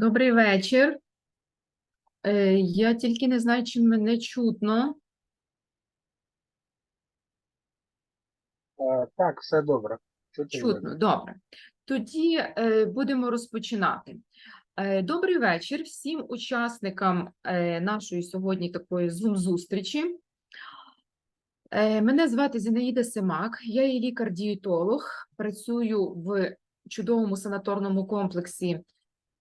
Добрий вечір. Е, Я тільки не знаю, чи мене чутно. Е, Так, все добре. Чути Чутно, видно. добре. Тоді е, будемо розпочинати. Е, Добрий вечір всім учасникам е, нашої сьогодні такої Zoom-зустрічі. Е, Мене звати Зінаїда Семак, я є лікар-дієтолог, працюю в чудовому санаторному комплексі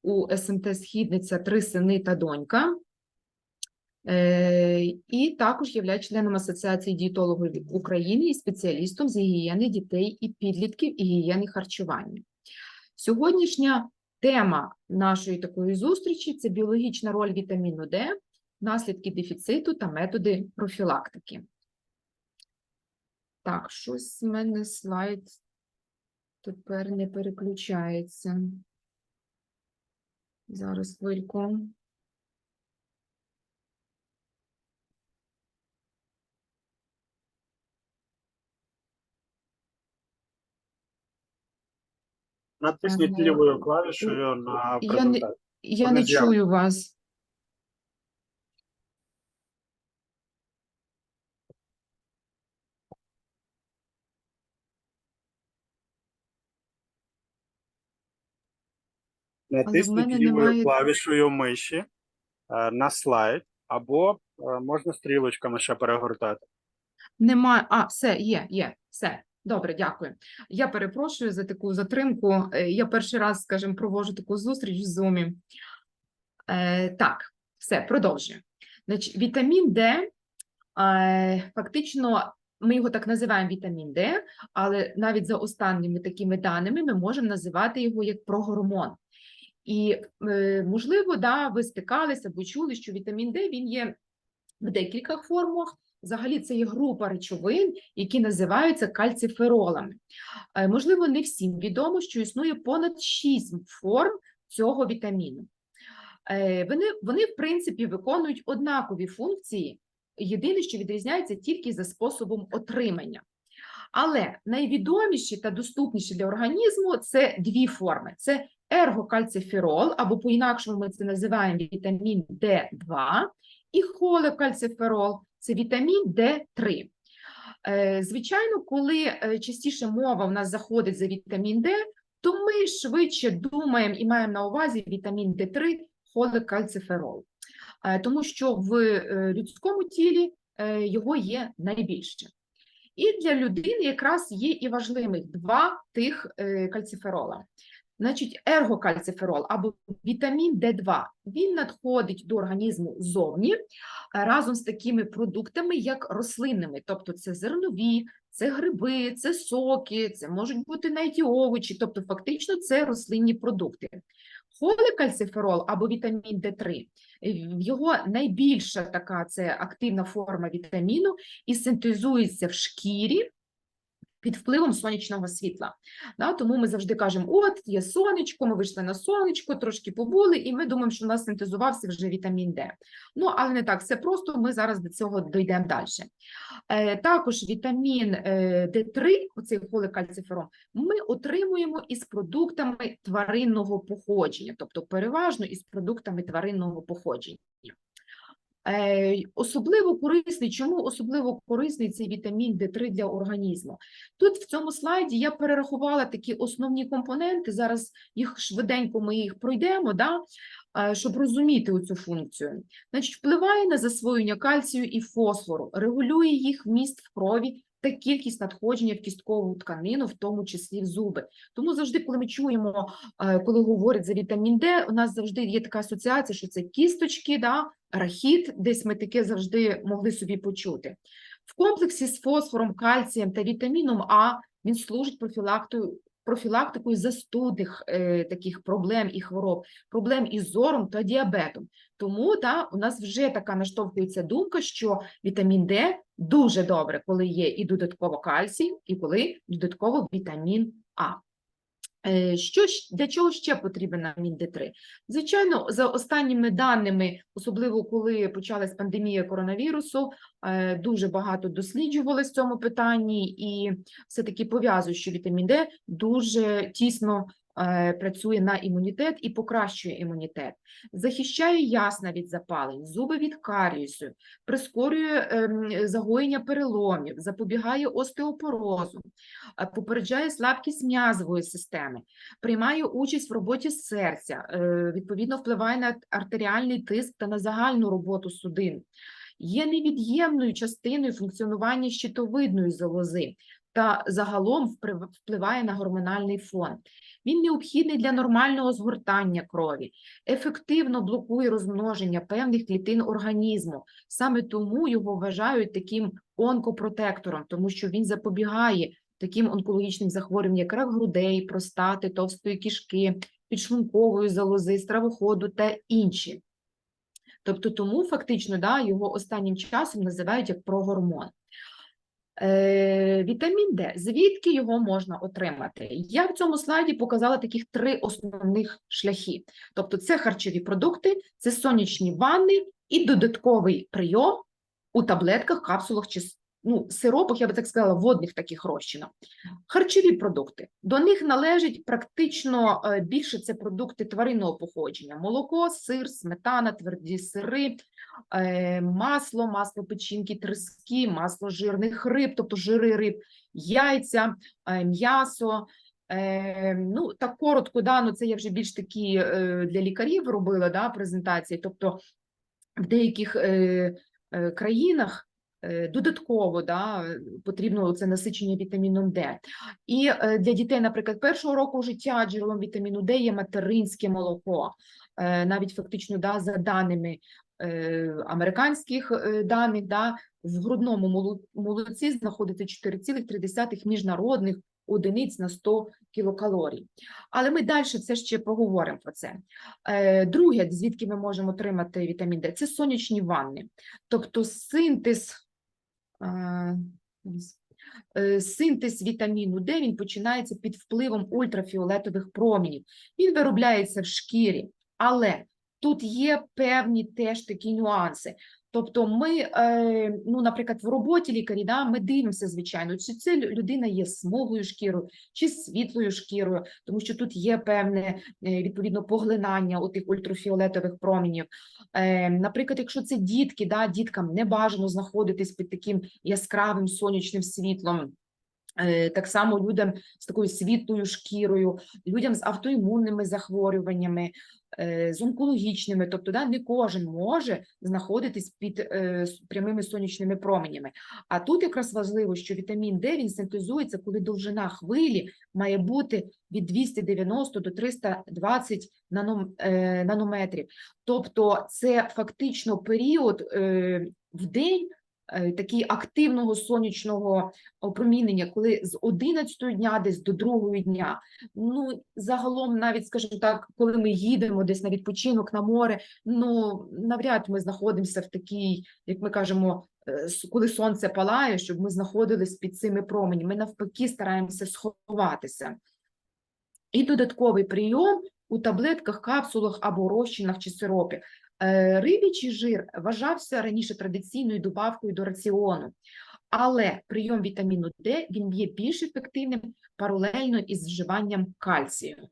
у СМТ Східниця Три сини та донька. Е, І також являюсь членом Асоціації дієтологів України і спеціалістом з гігієни дітей і підлітків і гігієни харчування. Сьогоднішня тема нашої такої зустрічі це біологічна роль вітаміну Д, наслідки дефіциту та методи профілактики. Так, щось в мене слайд тепер не переключається. Зараз хвильку. Натисніть лівою клавішою на Я не, я не чую вас. Натисніть лівою немає- клавішою миші на слайд, або е, можна стрілочками ще перегортати. Немає. А, все, є, є, все. Добре, дякую. Я перепрошую за таку затримку. Е, Я перший раз, скажімо, проводжу таку зустріч в Zoom. Е, так, все, продовжую. Значить, вітамін Д, е, фактично, ми його так називаємо вітамін Д, але навіть за останніми такими даними ми можемо називати його як прогормон. І, е, можливо, да, ви стикалися або чули, що вітамін Д він є в декількох формах. Взагалі, це є група речовин, які називаються кальциферолами. Е, Можливо, не всім відомо, що існує понад 6 форм цього вітаміну. Е, Вони, вони, в принципі, виконують однакові функції. Єдине, що відрізняється тільки за способом отримання. Але найвідоміші та доступніші для організму це дві форми: це ергокальциферол, або по-інакшому ми це називаємо вітамін D2, і холекальциферол це вітамін D3. Е, Звичайно, коли е, частіше мова в нас заходить за вітамін D, то ми швидше думаємо і маємо на увазі вітамін D3, холекальциферол. Е, Тому що в людському тілі його є найбільше. І для людини якраз є і важливих два тих е, кальциферола. Значить, ергокальциферол або вітамін Д2, він надходить до організму ззовні е, разом з такими продуктами, як рослинними, тобто це зернові, це гриби, це соки, це можуть бути навіть і овочі, тобто фактично це рослинні продукти. Холекальциферол або вітамін Д3, е, його найбільша така це активна форма вітаміну і синтезується в шкірі під впливом сонячного світла. Да, тому ми завжди кажемо: от є сонечко, ми вийшли на сонечко, трошки побули, і ми думаємо, що в нас синтезувався вже вітамін Д. Ну, але не так все просто. Ми зараз до цього дійдемо далі. Е, також вітамін е, Д3, оцей холекальциферол, ми отримуємо із продуктами тваринного походження, тобто переважно із продуктами тваринного походження. Е, Особливо корисний, чому особливо корисний цей вітамін Д3 для організму? Тут в цьому слайді я перерахувала такі основні компоненти. Зараз їх швиденько ми їх пройдемо, да? е, щоб розуміти цю функцію. Значить, впливає на засвоєння кальцію і фосфору, регулює їх вміст в крові та кількість надходження в кісткову тканину, в тому числі в зуби. Тому завжди, коли ми чуємо, е, коли говорять за вітамін Д, у нас завжди є така асоціація, що це кісточки, да? рахіт, десь ми таке завжди могли собі почути. В комплексі з фосфором, кальцієм та вітаміном А він служить профілактою, профілактикою застудних е, таких проблем і хвороб, проблем із зором та діабетом. Тому та, у нас вже така наштовхується думка, що вітамін Д дуже добре, коли є і додатково кальцій, і коли додатково вітамін А. Е, Що, для чого ще потрібен амін Д3? Звичайно, за останніми даними, особливо коли почалась пандемія коронавірусу, е, дуже багато досліджували в цьому питанні, і все-таки пов'язують, що вітамін Д дуже тісно працює на імунітет і покращує імунітет, захищає ясна від запалень, зуби від каріусу, прискорює ем, загоєння переломів, запобігає остеопорозу, е, попереджає слабкість м'язової системи, приймає участь в роботі серця, е, відповідно впливає на артеріальний тиск та на загальну роботу судин. Є невід'ємною частиною функціонування щитовидної залози та загалом впливає на гормональний фон. Він необхідний для нормального згортання крові, ефективно блокує розмноження певних клітин організму. Саме тому його вважають таким онкопротектором, тому що він запобігає таким онкологічним захворюванням, як рак грудей, простати, товстої кишки, підшлункової залози, стравоходу та інші. Тобто тому фактично да, його останнім часом називають як прогормон. Е, вітамін Д. Звідки його можна отримати? Я в цьому слайді показала таких три основних шляхи. Тобто це харчові продукти, це сонячні ванни і додатковий прийом у таблетках, капсулах чи ну, сиропах, я би так сказала, водних таких розчинах. Харчові продукти. До них належить практично е, більше це продукти тваринного походження: молоко, сир, сметана, тверді сири, е, масло, масло печінки, тріски, масло жирних риб, тобто жири риб, яйця, е, м'ясо. Ну, так коротко, да, ну, це я вже більш такі для лікарів робила да, презентації. Тобто в деяких країнах додатково да, е, потрібно це насичення вітаміном Д. І е, для дітей, наприклад, першого року життя джерелом вітаміну Д є материнське молоко. Е, Навіть фактично да, за даними е, американських е, даних, да, в грудному молоці знаходиться 4,3 міжнародних одиниць на 100 кілокалорій. Але ми далі це ще поговоримо про це. Е, Друге, звідки ми можемо отримати вітамін Д, це сонячні ванни. Тобто синтез, е, е, синтез вітаміну Д він починається під впливом ультрафіолетових промінів. Він виробляється в шкірі, але тут є певні теж такі нюанси. Тобто, ми, е, ну, наприклад, в роботі лікарі, да, ми дивимося, звичайно, чи це лю- людина є смуглою шкірою, чи світлою шкірою, тому що тут є певне е, відповідно поглинання у тих ультрафіолетових промінів. Е, Наприклад, якщо це дітки, да, діткам не бажано знаходитись під таким яскравим сонячним світлом. Е, Так само людям з такою світлою шкірою, людям з автоімунними захворюваннями, е, з онкологічними, тобто да, не кожен може знаходитись під е, прямими сонячними променями. А тут якраз важливо, що вітамін Д він синтезується, коли довжина хвилі має бути від 290 до 320 наном, е, нанометрів. Тобто це фактично період в день е, такий активного сонячного опромінення, коли з 11 дня десь до 2 дня. Ну, загалом, навіть, скажімо так, коли ми їдемо десь на відпочинок на море, ну, навряд ми знаходимося в такій, як ми кажемо, е, коли сонце палає, щоб ми знаходились під цими променями. Ми навпаки стараємося сховатися. І додатковий прийом у таблетках, капсулах або розчинах чи сиропі. Е, Рибічий жир вважався раніше традиційною добавкою до раціону, але прийом вітаміну Д він є більш ефективним паралельно із вживанням кальцію.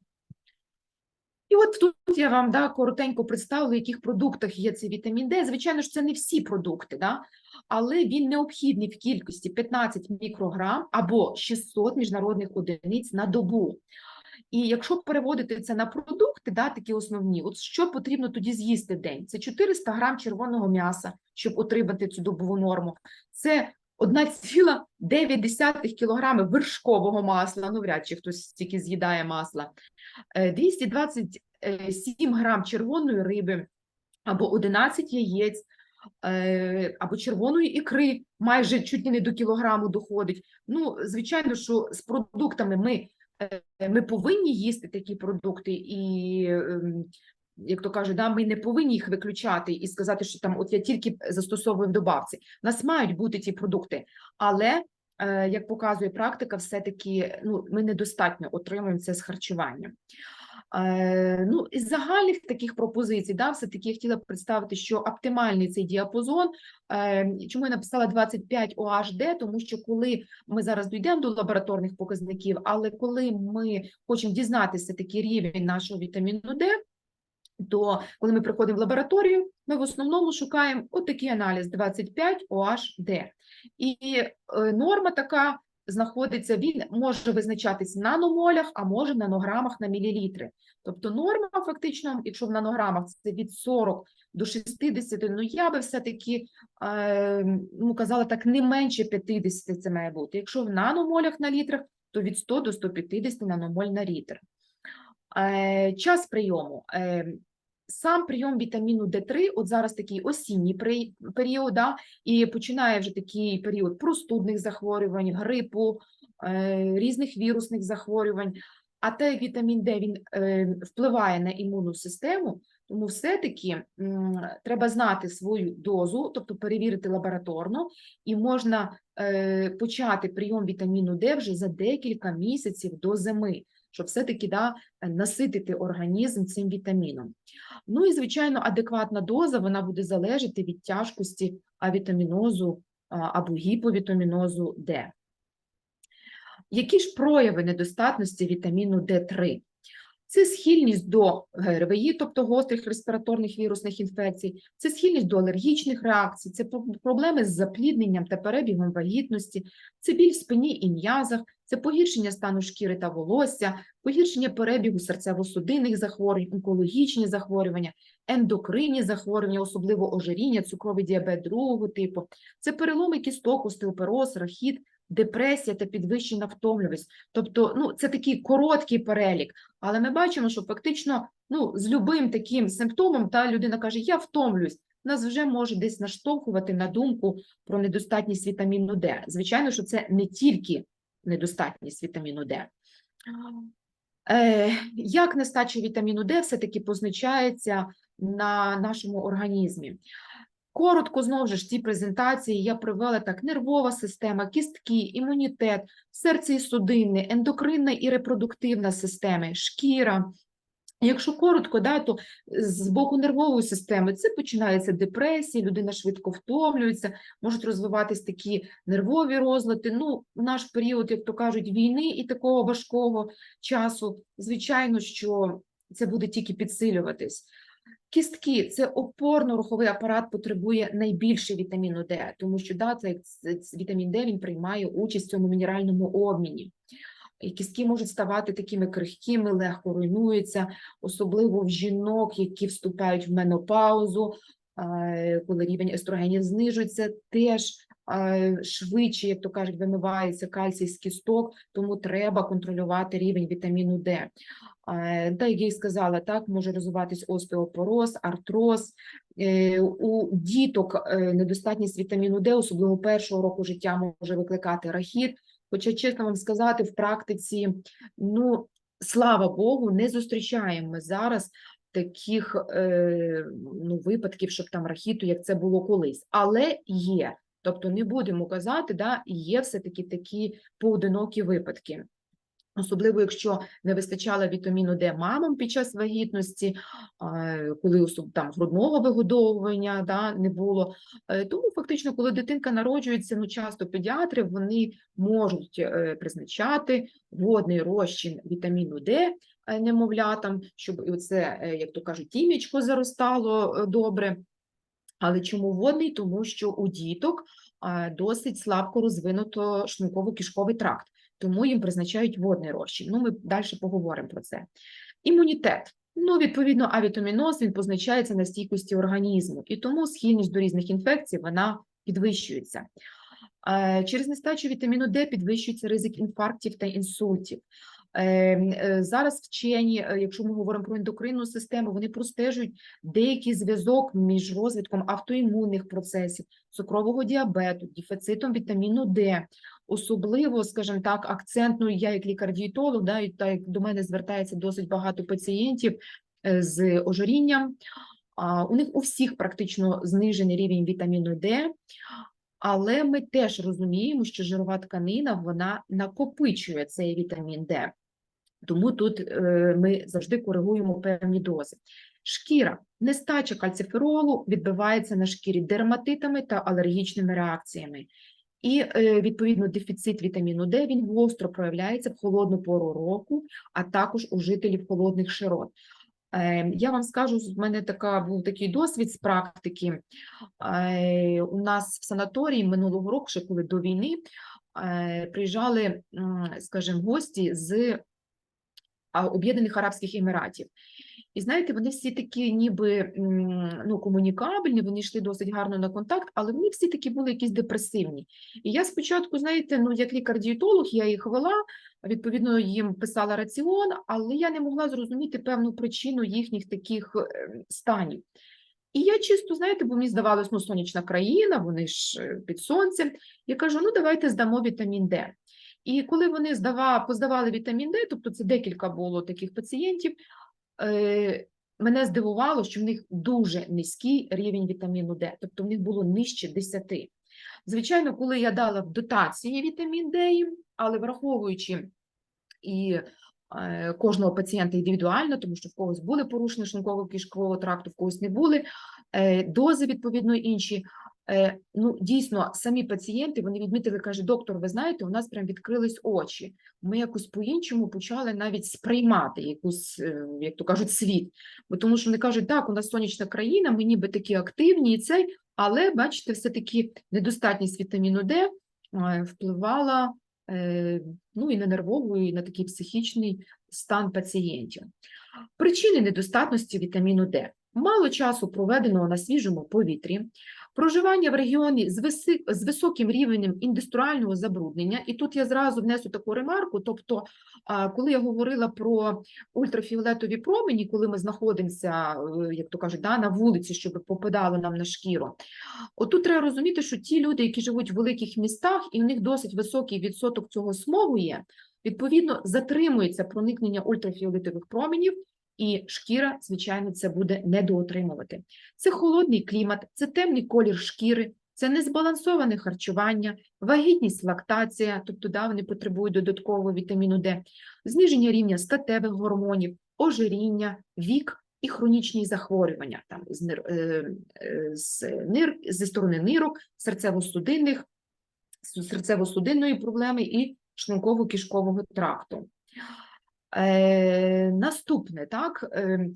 І от тут я вам да, коротенько представлю, в яких продуктах є цей вітамін Д. Звичайно ж, це не всі продукти, да? але він необхідний в кількості 15 мікрограм або 600 міжнародних одиниць на добу. І якщо переводити це на продукти, да, такі основні, от що потрібно тоді з'їсти в день? Це 400 грам червоного м'яса, щоб отримати цю добову норму. Це 1,9 кілограми вершкового масла, ну вряд чи хтось стільки з'їдає масла, Е, 227 грам червоної риби або 11 яєць, е, або червоної ікри, майже чуть не до кілограму доходить. Ну, звичайно, що з продуктами ми Е, ми повинні їсти такі продукти, і, ем, як то кажуть, да, ми не повинні їх виключати і сказати, що там от я тільки застосовую в добавці. У нас мають бути ці продукти, але, е, як показує практика, все-таки ну, ми недостатньо отримуємо це з харчуванням. Е, ну, із загальних таких пропозицій, да, все-таки я хотіла представити, що оптимальний цей діапазон. Е, чому я написала 25 OHD? Тому що коли ми зараз дійдемо до лабораторних показників, але коли ми хочемо дізнатися такий рівень нашого вітаміну D, то коли ми приходимо в лабораторію, ми в основному шукаємо отакий аналіз 25 OHD. І е, норма така знаходиться, він може визначатись в наномолях, а може в нанограмах на мілілітри. Тобто норма фактично, якщо в нанограмах це від 40 до 60, ну я би все-таки е, ну, казала так, не менше 50 це має бути. Якщо в наномолях на літрах, то від 100 до 150 наномоль на літр. Е, час прийому. Сам прийом вітаміну D3, от зараз такий осінній період, да, і починає вже такий період простудних захворювань, грипу, е, різних вірусних захворювань. А те, вітамін D він е, впливає на імунну систему, тому все-таки треба знати свою дозу, тобто перевірити лабораторно, і можна е, почати прийом вітаміну D вже за декілька місяців до зими, щоб все-таки да, наситити організм цим вітаміном. Ну і, звичайно, адекватна доза вона буде залежати від тяжкості авітамінозу або гіповітамінозу Д. Які ж прояви недостатності вітаміну Д3? Це схильність до ГРВІ, тобто гострих респіраторних вірусних інфекцій, це схильність до алергічних реакцій, це про- проблеми з заплідненням та перебігом вагітності, це біль в спині і м'язах, це погіршення стану шкіри та волосся, погіршення перебігу серцево-судинних захворювань, онкологічні захворювання, ендокринні захворювання, особливо ожиріння, цукровий діабет другого типу, це переломи кісток, остеопероз, рахіт, депресія та підвищена втомлюваність. Тобто, ну, це такий короткий перелік, але ми бачимо, що фактично ну, з любим таким симптомом та людина каже, я втомлююсь, нас вже може десь наштовхувати на думку про недостатність вітаміну Д. Звичайно, що це не тільки недостатність вітаміну Д. Е, як нестача вітаміну Д все-таки позначається на нашому організмі? Коротко, знову ж ці презентації я привела так: нервова система, кістки, імунітет, серце і судинне, ендокринна і репродуктивна системи, шкіра. Якщо коротко, да, то з боку нервової системи це починається депресія, людина швидко втомлюється, можуть розвиватись такі нервові розлади. Ну, в наш період, як то кажуть, війни і такого важкого часу, звичайно, що це буде тільки підсилюватись. Кістки це опорно-руховий апарат потребує найбільше вітаміну Д, тому що да, це, це- вітамін Д він приймає участь в цьому мінеральному обміні. І кістки можуть ставати такими крихкими, легко руйнуються, особливо в жінок, які вступають в менопаузу, коли рівень естрогенів знижується, теж швидше, як то кажуть, вимивається кальцій з кісток, тому треба контролювати рівень вітаміну Д. Та, як я й сказала, так може розвиватись остеопороз, артроз. Е, У діток е, недостатність вітаміну Д, особливо першого року життя, може викликати рахіт. Хоча, чесно вам сказати, в практиці, ну, слава Богу, не зустрічаємо ми зараз таких е, ну, випадків, щоб там рахіту, як це було колись. Але є. Тобто не будемо казати, да, є все-таки такі поодинокі випадки. Особливо, якщо не вистачало вітаміну Д мамам під час вагітності, коли там грудного вигодовування да, не було. Е, Тому фактично, коли дитинка народжується, ну часто педіатри вони можуть е, призначати водний розчин вітаміну Д е, немовлятам, щоб і оце, е, як то кажуть, тім'ячко заростало добре. Але чому водний? Тому що у діток досить слабко розвинуто шлунково-кишковий тракт тому їм призначають водний розчин. Ну, ми далі поговоримо про це. Імунітет. Ну, відповідно, авітаміноз він позначається на стійкості організму, і тому схильність до різних інфекцій вона підвищується. Е, Через нестачу вітаміну Д підвищується ризик інфарктів та інсультів. Е, е, Зараз вчені, е, якщо ми говоримо про ендокринну систему, вони простежують деякий зв'язок між розвитком автоімунних процесів, цукрового діабету, дефіцитом вітаміну Д. Особливо, скажімо так, акцентну я як лікар-дієтолог, да, і так до мене звертається досить багато пацієнтів з ожирінням. У них у всіх практично знижений рівень вітаміну Д, але ми теж розуміємо, що жирова тканина вона накопичує цей вітамін Д. Тому тут е, ми завжди коригуємо певні дози. Шкіра. Нестача кальциферолу відбивається на шкірі дерматитами та алергічними реакціями. І, е, відповідно, дефіцит вітаміну Д він гостро проявляється в холодну пору року, а також у жителів холодних широт. Е, Я вам скажу, в мене така був такий досвід з практики. У нас в санаторії минулого року, ще коли до війни, е, приїжджали, скажімо, гості з Об'єднаних Арабських Еміратів. І знаєте, вони всі такі ніби ну, комунікабельні, вони йшли досить гарно на контакт, але вони всі такі були якісь депресивні. І я спочатку, знаєте, ну як лікар-дієтолог, я їх вела, відповідно, їм писала раціон, але я не могла зрозуміти певну причину їхніх таких е, станів. І я чисто, знаєте, бо мені здавалось, ну, сонячна країна, вони ж е, під сонцем. Я кажу, ну давайте здамо вітамін Д. І коли вони здава, поздавали вітамін Д, тобто це декілька було таких пацієнтів, мене здивувало, що в них дуже низький рівень вітаміну Д, тобто в них було нижче 10. Звичайно, коли я дала в дотації вітамін Д їм, але враховуючи і е, кожного пацієнта індивідуально, тому що в когось були порушення шлунково-кишкового тракту, в когось не були, е, дози відповідно інші. Е, Ну, дійсно, самі пацієнти вони відмітили, каже, доктор, ви знаєте, у нас прям відкрились очі. Ми якось по-іншому почали навіть сприймати якусь, е, як то кажуть, світ. Бо тому що вони кажуть, так, у нас сонячна країна, ми ніби такі активні і цей, але бачите, все-таки недостатність вітаміну Д е, впливала ну, і на нервовий, і на такий психічний стан пацієнтів. Причини недостатності вітаміну Д. Мало часу проведеного на свіжому повітрі, проживання в регіоні з, виси, з високим рівнем індустріального забруднення. І тут я зразу внесу таку ремарку. Тобто, коли я говорила про ультрафіолетові промені, коли ми знаходимося, е, як то кажуть, да, на вулиці, щоб попадало нам на шкіру, отут треба розуміти, що ті люди, які живуть в великих містах, і в них досить високий відсоток цього смогу є, відповідно, затримується проникнення ультрафіолетових променів, і шкіра, звичайно, це буде недоотримувати. Це холодний клімат, це темний колір шкіри, це незбалансоване харчування, вагітність, лактація, тобто да, вони потребують додаткового вітаміну Д, зниження рівня статевих гормонів, ожиріння, вік і хронічні захворювання там, з, нир, е, е, з нир, зі сторони нирок, серцево-судинних, серцево-судинної проблеми і шлунково-кишкового тракту. Е, наступне, так, е,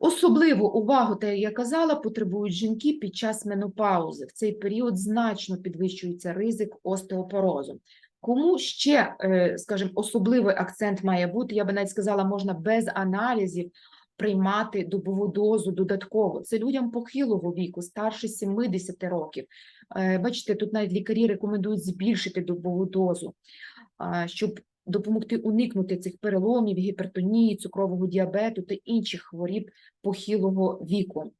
особливу увагу, те, я казала, потребують жінки під час менопаузи. В цей період значно підвищується ризик остеопорозу. Кому ще, е, скажімо, особливий акцент має бути, я би навіть сказала, можна без аналізів приймати добову дозу додатково. Це людям похилого віку, старше 70 років. Е, Бачите, тут навіть лікарі рекомендують збільшити добову дозу, щоб допомогти уникнути цих переломів, гіпертонії, цукрового діабету та інших хворіб похилого віку.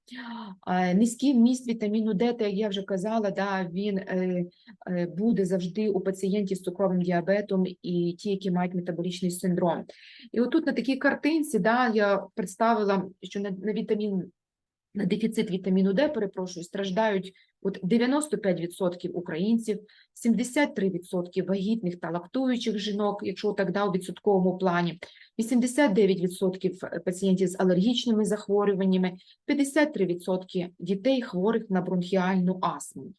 Низький вміст вітаміну Д, як я вже казала, да, він е, е, буде завжди у пацієнтів з цукровим діабетом і ті, які мають метаболічний синдром. І отут на такій картинці да, я представила, що на вітамін на дефіцит вітаміну Д, перепрошую, страждають от 95% українців, 73% вагітних та лактуючих жінок, якщо так да, у відсотковому плані, 89% пацієнтів з алергічними захворюваннями, 53% дітей хворих на бронхіальну астму.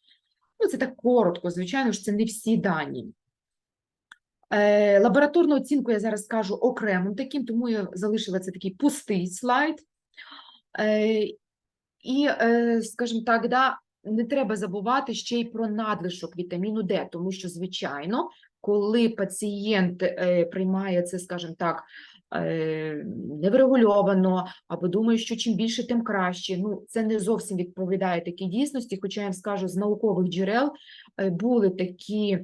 Ну, це так коротко, звичайно ж, це не всі дані. Е, лабораторну оцінку я зараз скажу окремим таким, тому я залишила це такий пустий слайд. Е, і, е, скажімо так, да, не треба забувати ще й про надлишок вітаміну Д, тому що, звичайно, коли пацієнт е, приймає це, скажімо так, е, неврегульовано, або думає, що чим більше, тим краще. Ну, це не зовсім відповідає такій дійсності, хоча я вам скажу, з наукових джерел були такі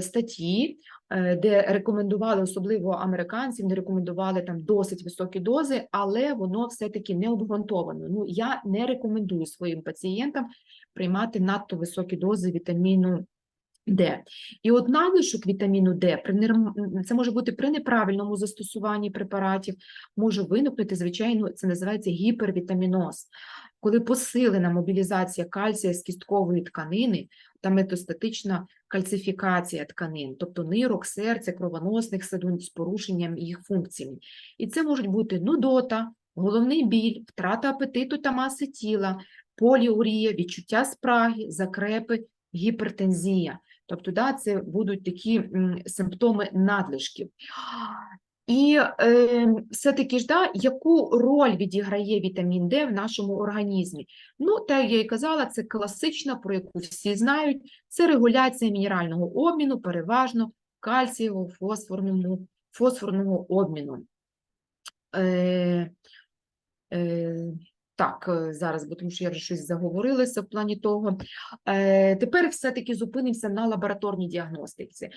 статті, де рекомендували, особливо американців, не рекомендували там досить високі дози, але воно все-таки не обґрунтовано. Ну, я не рекомендую своїм пацієнтам приймати надто високі дози вітаміну Д. І от надлишок вітаміну Д при це може бути при неправильному застосуванні препаратів, може виникнути, звичайно, це називається гіпервітаміноз. Коли посилена мобілізація кальція з кісткової тканини та метастатична кальцифікація тканин, тобто нирок, серця, кровоносних судин з порушенням їх функцій. І це можуть бути нудота, головний біль, втрата апетиту та маси тіла, поліурія, відчуття спраги, закрепи, гіпертензія. Тобто, да, це будуть такі симптоми надлишків. І е, все-таки ж, да, яку роль відіграє вітамін Д в нашому організмі? Ну, так як я і казала, це класична, про яку всі знають, це регуляція мінерального обміну, переважно кальцієво фосфорному, фосфорного обміну. Е, е, так, е, зараз, бо тому що я вже щось заговорилася в плані того. Е, тепер все-таки зупинимося на лабораторній діагностиці.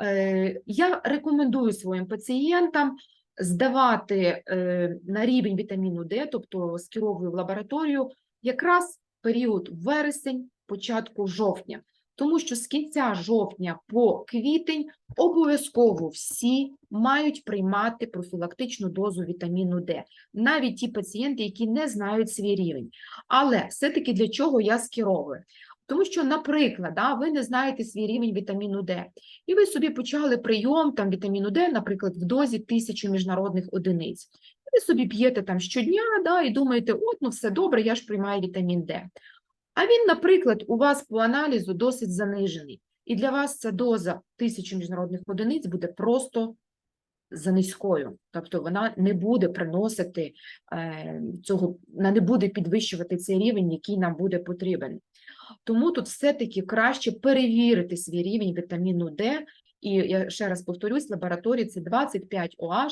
Е, я рекомендую своїм пацієнтам здавати е, на рівень вітаміну Д, тобто скеровую в лабораторію, якраз період вересень, початку жовтня. Тому що з кінця жовтня по квітень обов'язково всі мають приймати профілактичну дозу вітаміну Д, навіть ті пацієнти, які не знають свій рівень. Але все-таки для чого я скеровую? Тому що, наприклад, да, ви не знаєте свій рівень вітаміну Д, і ви собі почали прийом там, вітаміну Д, наприклад, в дозі тисячі міжнародних одиниць. Ви собі п'єте там щодня да, і думаєте, от, ну все добре, я ж приймаю вітамін Д. А він, наприклад, у вас по аналізу досить занижений. І для вас ця доза тисячі міжнародних одиниць буде просто занизькою. Тобто вона не буде приносити е, цього, вона не буде підвищувати цей рівень, який нам буде потрібен. Тому тут все-таки краще перевірити свій рівень вітаміну Д. І я ще раз повторюсь, лабораторії це 25 OH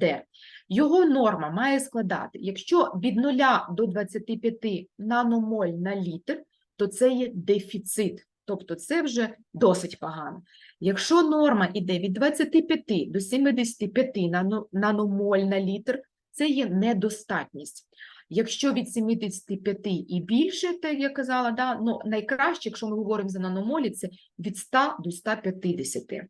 Д. Його норма має складати, якщо від 0 до 25 наномоль на літр, то це є дефіцит, тобто це вже досить погано. Якщо норма йде від 25 до 75 наномоль на літр, це є недостатність. Якщо від 75 і більше, так я казала, да, ну, найкраще, якщо ми говоримо за наномолі, це від 100 до 150. Е,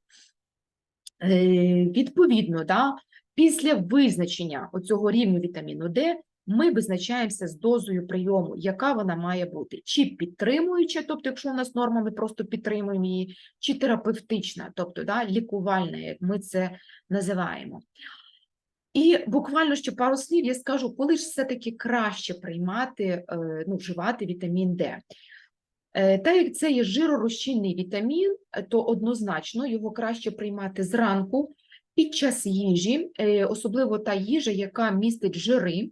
відповідно, да, після визначення оцього рівню вітаміну Д ми визначаємося з дозою прийому, яка вона має бути, чи підтримуюча, тобто, якщо у нас норма, ми просто підтримуємо її, чи терапевтична, тобто да, лікувальна, як ми це називаємо. І буквально ще пару слів я скажу, коли ж все-таки краще приймати, е, ну, вживати вітамін Д. Е, Та як це є жиророзчинний вітамін, е, то однозначно його краще приймати зранку під час їжі, е, особливо та їжа, яка містить жири,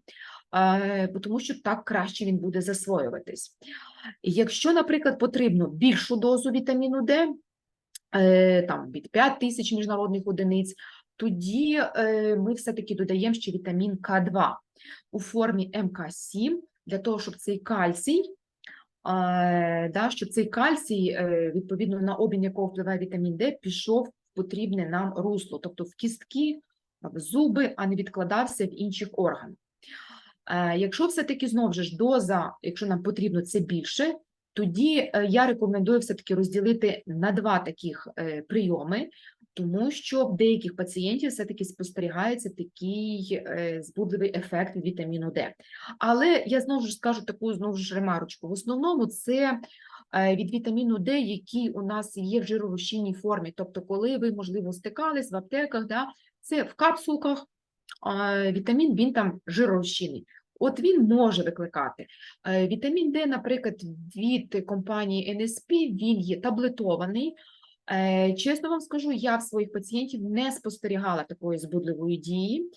тому що так краще він буде засвоюватись. Якщо, наприклад, потрібно більшу дозу вітаміну Д, е, там від 5 тисяч міжнародних одиниць, тоді е, ми все-таки додаємо ще вітамін К2 у формі МК7 для того, щоб цей кальцій, щоб цей кальцій, відповідно на обмін якого впливає вітамін Д, пішов потрібне нам русло, тобто в кістки, в зуби, а не відкладався в інших органах. Е, Якщо все-таки знову ж доза, якщо нам потрібно це більше, тоді е, я рекомендую все-таки розділити на два таких е, прийоми, тому що в деяких пацієнтів все-таки спостерігається такий збудливий ефект вітаміну Д. Але я знову ж скажу таку знову ж ремарочку. В основному це від вітаміну Д, який у нас є в жиророзчинній формі. Тобто, коли ви, можливо, стикались в аптеках, да, це в капсулках, вітамін він там жиророзчинний. От він може викликати. Е, Вітамін Д, наприклад, від компанії NSP, він є таблетований. Е, Чесно вам скажу, я в своїх пацієнтів не спостерігала такої збудливої дії.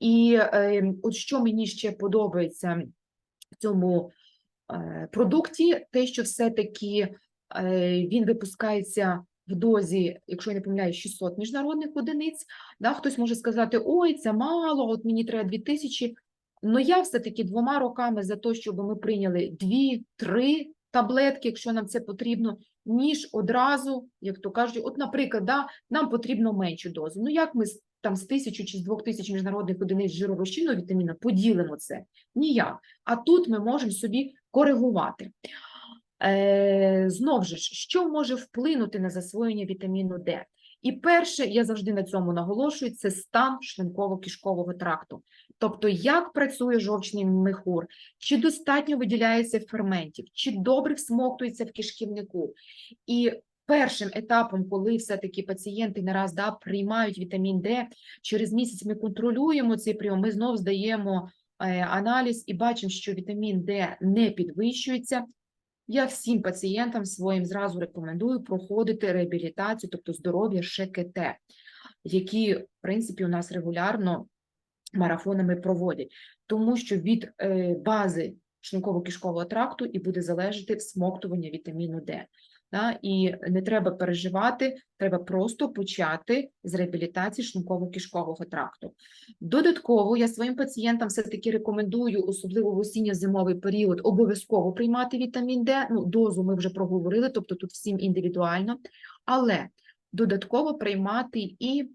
І е, от що мені ще подобається цьому е, продукті, те, що все-таки е, він випускається в дозі, якщо я не помиляюсь, 600 міжнародних одиниць. Да, хтось може сказати, ой, це мало, от мені треба 2000. Ну я все-таки двома роками за те, щоб ми прийняли 2-3 таблетки, якщо нам це потрібно, ніж одразу, як то кажуть, от, наприклад, да, нам потрібно меншу дозу. Ну як ми там з тисячу чи з двох тисяч міжнародних одиниць жиророзчинного вітаміна поділимо це? Ніяк. А тут ми можемо собі коригувати. Е, знов же що може вплинути на засвоєння вітаміну Д? І перше, я завжди на цьому наголошую, це стан шлунково-кишкового тракту. Тобто, як працює жовчний мехур, чи достатньо виділяється ферментів, чи добре всмоктується в кишківнику. І першим етапом, коли все-таки пацієнти не раз да, приймають вітамін Д, через місяць ми контролюємо цей прийом, ми знов здаємо аналіз і бачимо, що вітамін Д не підвищується. Я всім пацієнтам своїм зразу рекомендую проходити реабілітацію, тобто здоров'я ШКТ, які, в принципі, у нас регулярно марафонами проводять, тому що від е, бази шлунково-кишкового тракту і буде залежати всмоктування вітаміну Д. Да? І не треба переживати, треба просто почати з реабілітації шлунково-кишкового тракту. Додатково я своїм пацієнтам все-таки рекомендую, особливо в осінньо-зимовий період, обов'язково приймати вітамін Д. Ну, дозу ми вже проговорили, тобто тут всім індивідуально, але додатково приймати і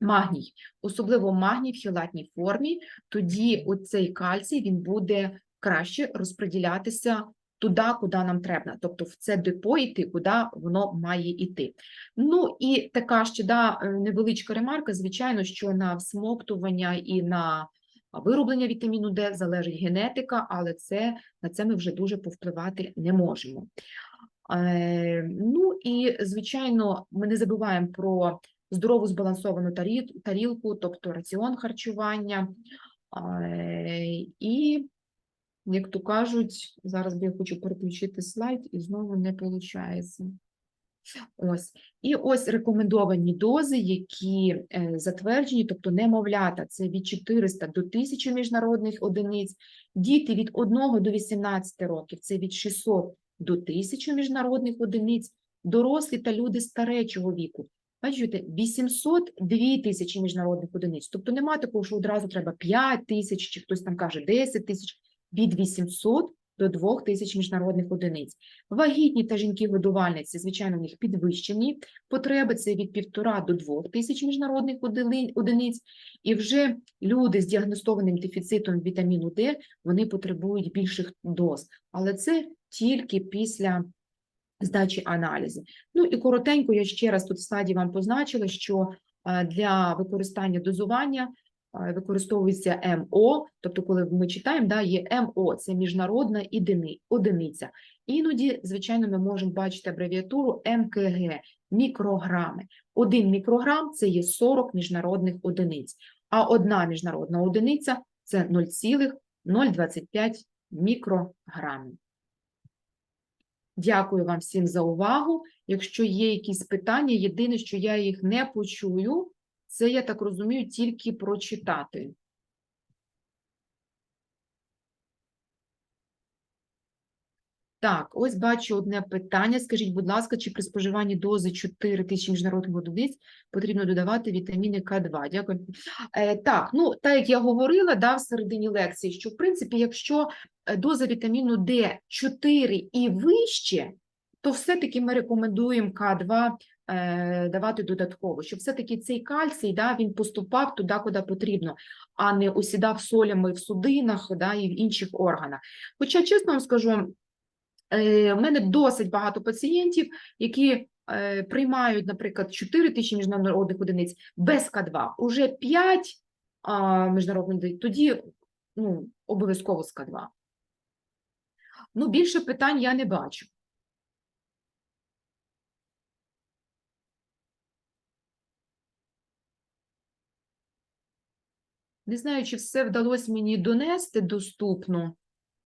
магній, особливо магній в хілатній формі, тоді оцей кальцій він буде краще розподілятися туди, куди нам треба, тобто в це депо йти, куди воно має йти. Ну і така ще да, е, невеличка ремарка, звичайно, що на всмоктування і на вироблення вітаміну Д залежить генетика, але це, на це ми вже дуже повпливати не можемо. Е, ну і, звичайно, ми не забуваємо про здорову збалансовану тарі- тарілку, тобто раціон харчування. Е, І, як то кажуть, зараз я хочу переключити слайд, і знову не виходить. Ось. І ось рекомендовані дози, які е, затверджені, тобто немовлята, це від 400 до 1000 міжнародних одиниць, діти від 1 до 18 років, це від 600 до 1000 міжнародних одиниць, дорослі та люди старечого віку. Бачите, 800 – 2000 міжнародних одиниць. Тобто немає такого, що одразу треба 5 тисяч, чи хтось там каже 10 тисяч, від 800 до 2000 міжнародних одиниць. Вагітні та жінки-годувальниці, звичайно, у них підвищені потреби, це від 1,5 до 2 тисяч міжнародних одиниць. І вже люди з діагностованим дефіцитом вітаміну Д, вони потребують більших доз. Але це тільки після здачі аналізу. Ну і коротенько я ще раз тут в слайді вам позначила, що е, для використання дозування використовується МО, тобто коли ми читаємо, да, є МО, це міжнародна одиниця. Іноді, звичайно, ми можемо бачити абревіатуру МКГ, мікрограми. Один мікрограм – це є 40 міжнародних одиниць, а одна міжнародна одиниця – це 0,025 мікрограмів. Дякую вам всім за увагу. Якщо є якісь питання, єдине, що я їх не почую, це, я так розумію, тільки прочитати. Так, ось бачу одне питання. Скажіть, будь ласка, чи при споживанні дози 4 тисячі міжнародних одиниць потрібно додавати вітаміни К2? Дякую. Е, так, ну, так як я говорила да, в середині лекції, що, в принципі, якщо е, доза вітаміну Д 4 і вище, то все-таки ми рекомендуємо К2 е, давати додатково, щоб все-таки цей кальцій да, він поступав туди, куди потрібно, а не осідав солями в судинах да, і в інших органах. Хоча, чесно вам скажу, Е, У мене досить багато пацієнтів, які е, приймають, наприклад, 4 тисячі міжнародних одиниць без К2, уже 5 а, міжнародних одиниць, тоді ну, обов'язково з К2. Ну, більше питань я не бачу. Не знаю, чи все вдалося мені донести доступно.